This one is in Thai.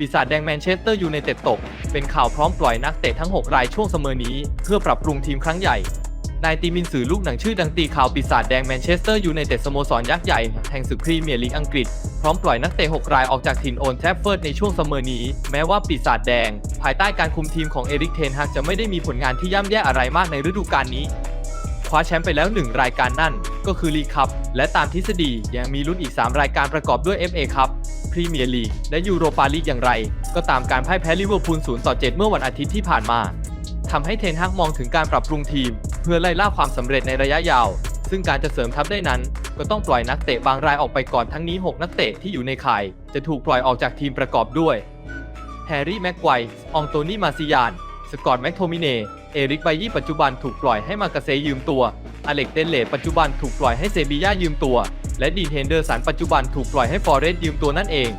ปีศาจแดงแมนเชสเตอร์ยูไนเต็ดตก เป็นข่าวพร้อมปล่อยนักเตะทั้ง 6 รายช่วงเสมอนี้ เพื่อปรับปรุงทีมครั้งใหญ่ นายตีมินสื่อลูกหนังชื่อดังตีข่าวปีศาจแดงแมนเชสเตอร์ยูไนเต็ดสโมสรยักษ์ใหญ่แห่งศึกพรีเมียร์ลีกอังกฤษ พร้อมปล่อยนักเตะ 6 รายออกจากถิ่นโอนแทฟเฟิร์ดในช่วงเสมอนี้ แม้ว่าปีศาจแดง ภายใต้การคุมทีมของเอริกเทนฮากจะไม่ได้มีผลงานที่ย่ำแย่อะไรมากในฤดูกาลนี้คว้าแชมป์ไปแล้ว 1 รายการนั่น ก็คือลีกคัพและตามทฤษฎียังมีลุ้นอีก 3 รายการประกอบด้วย FA คัพ พรีเมียร์ลีกและยูโรปาลีกอย่างไร ก็ตามการพ่ายแพ้ลิเวอร์พูล0ต่อ7เมื่อวันอาทิตย์ที่ผ่านมาทำให้เทนฮากมองถึงการปรับปรุงทีม เพื่อไล่ล่าความสำเร็จในระยะยาว ซึ่งการจะเสริมทัพได้นั้น ก็ต้องปล่อยนักเตะบางรายออกไปก่อนทั้งนี้ 6 นักเตะที่อยู่ในข่าย จะถูกปล่อยออกจากทีมประกอบด้วยแฮร์รี่แม็กไกว์อองโตนี่มาซิยาน สกอตต์แม็กโทมิเนเอริกไบยี่ปัจจุบันถูกปล่อยให้มากาเซยืมตัว อเล็กเดนเลปัจจุบันถูกปล่อยให้เซบีย่ายืมตัว และดีนเฮนเดอร์สันปัจจุบันถูกปล่อยให้ฟอร์เรสต์ยืมตัวนั่นเอง